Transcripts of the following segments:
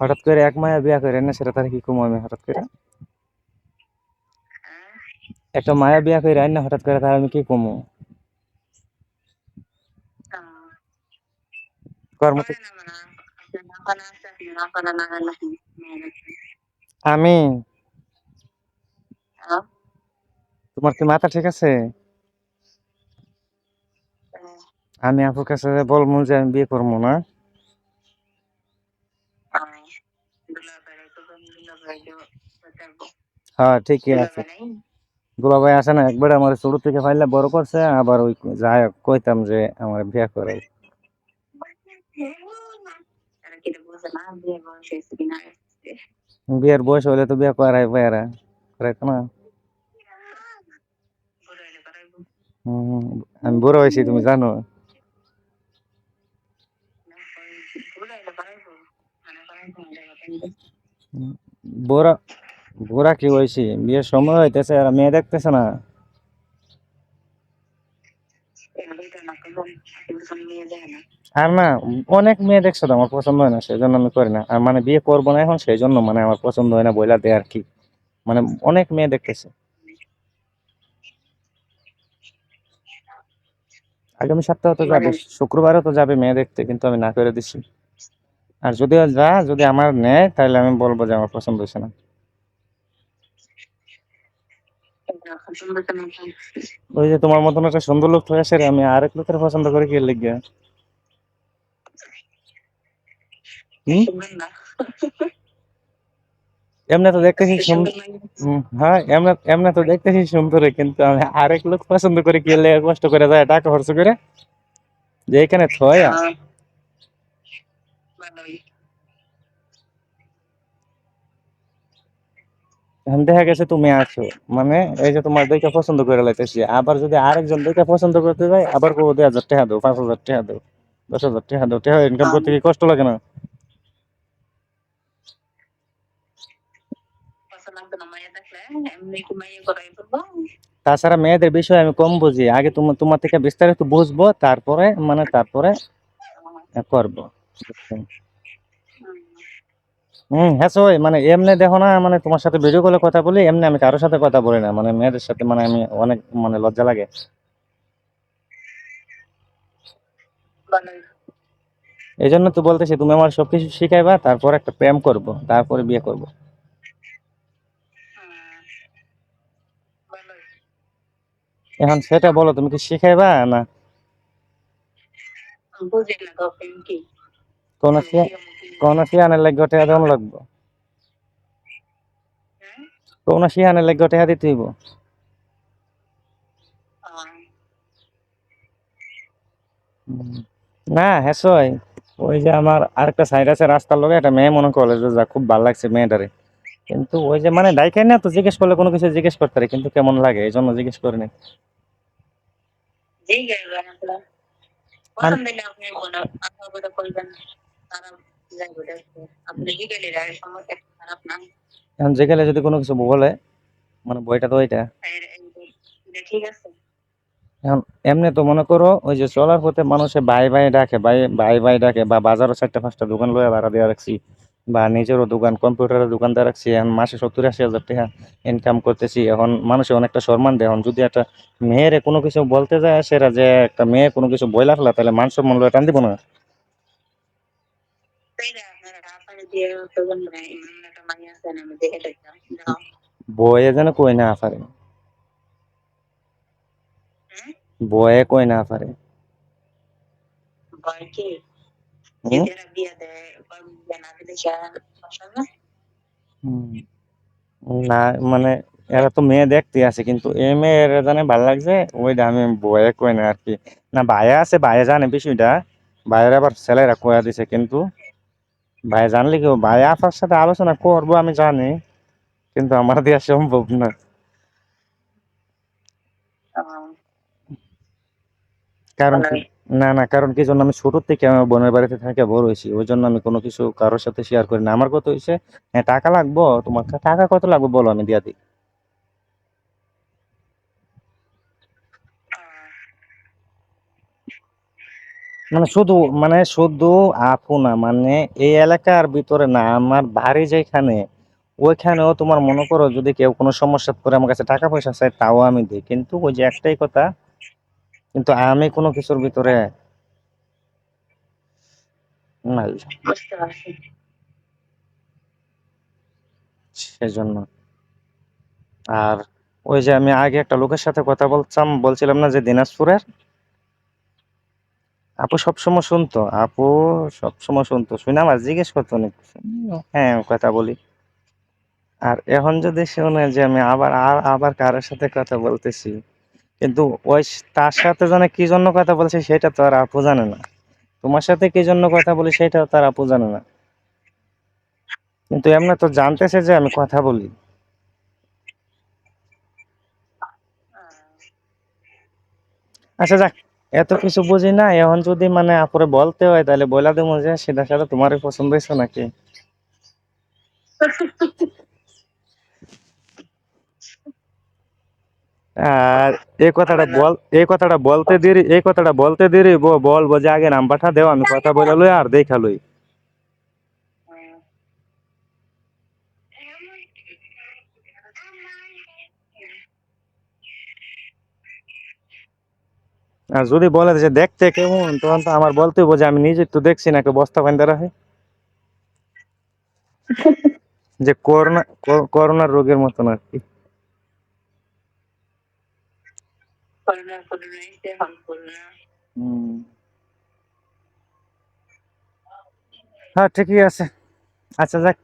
হঠাৎ করে এক মায়া বিয়া করে না, সেটা তার কি কমো আমি হঠাৎ করে? একটা মায়া বিয়া করে না, হঠাৎ করে তার আমি কি কমো? আমি? তোমার কি মাথা ঠিক আছে? আমি আপুর কাছে বলব যে আমি বিয়ে করব না। হ্যাঁ ঠিকই আছে। দুলা ভাই আসে না একবার আমার ছোট থেকে ফাইলে বড় করছে আবার ওই যাই কইতাম যে আমার বিয়ে করে বিয়ের বয়স হলে তো বিয়ে করাই পায়রা করাই না। আমি বুড়ো হয়েছি তুমি জানো। বুড়া বুড়া কি হয়েছি বিয়ের সময় হইতেছে আর মেয়ে দেখতেছে না। আর না, অনেক মেয়ে দেখছ তো আমার পছন্দ হয় না সেই জন্য আমি করি না। আর মানে বিয়ে করব না এখন সেই জন্য মানে আমার পছন্দ হয় না বইলা দেয় আর কি। মানে অনেক মেয়ে দেখতেছে। আগামী সপ্তাহে তো যাবে, শুক্রবারও তো যাবে মেয়ে দেখতে, কিন্তু আমি না করে দিচ্ছি আর যদিও যা যদি আমার নেয়, তাহলে আমি বলব যে আমার পছন্দ হয়েছে না। ওই যে তোমার মতন একটা সুন্দর লোক রে, আমি আরেক লোকের পছন্দ করে কি লিখবে এমনি তো দেখতেছি হ্যাঁ এমনি তো দেখতেছি সুন্দর কিন্তু আমি আরেক লোক পছন্দ করে কি লেগে কষ্ট করে যায় টাকা খরচ করে। যে এখানে থয়া। দেখা গেছে তুমি আছো। মানে এই যে তোমার দেখে পছন্দ করে লাইতেছি। আবার যদি আরেকজন দেখে পছন্দ করতে যায়, আবার কবো দুই হাজার টাকা দাও পাঁচ হাজার টাকা দাও দশ হাজার টাকা দাও টাকা ইনকাম করতে কি কষ্ট লাগে না? তাছাড়া মেয়েদের বিষয়ে আমি কম বুঝি। আগে তোমার থেকে বিস্তারিত বুঝব, তারপরে মানে তারপরে করব। হম হ্যাঁ সই মানে এমনি দেখো না মানে তোমার সাথে ভিডিও কলে কথা বলি এমনি আমি কারোর সাথে কথা বলি না মানে মেয়েদের সাথে মানে আমি অনেক মানে লজ্জা লাগে। এই জন্য তো বলতেছি তুমি আমার সবকিছু শিখাইবা তারপর একটা প্রেম করব তারপরে বিয়ে করব। এখন সেটা বলো তুমি কি শিখাইবা না? বুঝি না কি। কোন কোন শিহানের লাগবে টেহা দেওয়ান লাগবো? কোন শিহানের লাগবে টেহা দিতে হইব? না হ্যাঁ ওই যে আমার আরেকটা সাইড আছে রাস্তার লগে একটা মেয়ে মনে কলেজে যা খুব ভালো লাগছে মেয়েটারে। কিন্তু ওই যে মানে ডাইকাই না তো জিজ্ঞেস করলে কোনো কিছু জিজ্ঞেস করতে পারে কিন্তু কেমন লাগে? এই জন্য জিজ্ঞেস গাইবা না পছন্দ হলে এখন যেখানে যদি কোনো কিছু বলে মানে বইটা তো এটা ঠিক আছে। এখন এমনি তো মনে করো ওই যে চলার পথে মানুষে বাই বাই ডাকে বাই বাই বাই ডাকে বা বাজারও চারটা পাঁচটা দোকান লয়ে ভাড়া দিয়ে রাখছি বা নিজেরও দোকান কম্পিউটারের দোকান দিয়ে রাখছি এখন মাসে সত্তর আশি হাজার টাকা ইনকাম করতেছি এখন মানুষে অনেকটা সম্মান দেয়। এখন যদি একটা মেয়েরে কোনো কিছু বলতে যায় সেটা যে একটা মেয়ে কোনো কিছু বইলা ফেলা তাহলে মান সম্মান লয়ে টান দিব না সেইটা আপনারা আপনারা দিয়ে তখন নাই এমন একটা মাইয়া আছে না আমি দেখে দেখলাম যাও বয়ে যেন কই না পারে বয়ে কই না পারে ভয় না মানে এরা তো মেয়ে দেখতে আছে কিন্তু এই মেয়ের জানে ভালো লাগছে ওইটা আমি বয়ে কই না আর কি না ভাইয়া আছে ভাইয়া জানে বিষয়টা ভাইয়ের আবার ছেলেরা কয়া দিছে কিন্তু ভাই জানলে কি, ভাই আপনার সাথে আলোচনা করব, আমি জানি, কিন্তু আমার দেওয়া সম্ভব না। কারণ না না, কারণ কি জন্য আমি ছোট থেকে আমার বোনের বাড়িতে থাকে, বড় হয়েছি, ওই জন্য আমি কোনো কিছু কারোর সাথে শেয়ার করি না। আমার কত হয়েছে হ্যাঁ টাকা লাগবো, তোমার টাকা কত লাগবে বলো, আমি দিয়া দিই। মানে শুধু মানে শুধু আপু না মানে এই এলাকার ভিতরে না আমার বাড়ি যেখানে ওইখানেও তোমার মনে করো যদি কেউ কোনো সমস্যা করে আমার কাছে টাকা পয়সা চায় তাও আমি দিই। কিন্তু ওই যে একটাই কথা কিন্তু আমি কোনো কিছুর ভিতরে নাই। সেজন্য। আর ওই যে আমি আগে একটা লোকের সাথে কথা বলছিলাম বলছিলাম না যে দিনাজপুরের? আপু সবসময় শুনতো। আপু সবসময় শুনতো। শুনে আমার জিজ্ঞেস করতো অনেক কিছু। হ্যাঁ কথা বলি। আর এখন যদি শুনে যে আমি আবার আর আবার কারোর সাথে কথা বলতেছি কিন্তু ওই স- তার সাথে যেন কি জন্য কথা বলছি সেটা তো আর আপু জানে না। তোমার সাথে কি জন্য কথা বলি সেটাও তার আপু জানে না। কিন্তু এমনি তো জানতেছে যে আমি কথা বলি। আচ্ছা যাক। এত কিছু বুঝি না, এখন যদি মানে আপরে বলতে হয়, তাহলে বলা দেবো যে সেটা সাথে তোমারই পছন্দ হয়েছে নাকি? আর এই কথাটা বল, এই কথাটা বলতে দেরি, এই কথাটা বলতে দেরি, বলব যে আগে নাম্বারটা দেও, আমি কথা বলে লই আর দেখা লই। আর যদি বলে যে দেখতে কেমন তখন তো আমার বলতে হইবো যে আমি নিজে তো দেখছি না বস্তা বান্ধা রাখে। যে করোনা করোনার রোগের মতন আর কি। হ্যাঁ ঠিকই আছে। আচ্ছা যাক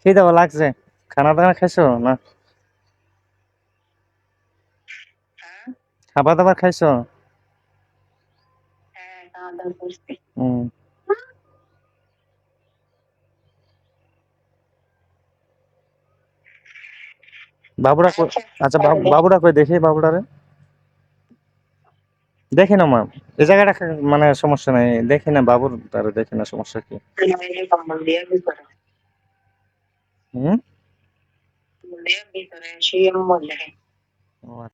খেয়ে দেওয়া লাগছে। খানা দানা খাইছো না? হ্যাঁ? খাবার দাবার খাইছো? খাওয়া দাওয়া করছি হুম বাবুরা আচ্ছা আচ্ছা বাবুরা কই দেখি দেখি না মা এই জায়গাটা মানে সমস্যা নাই দেখি না বাবুর তারে দেখি না সমস্যা কি। হুম?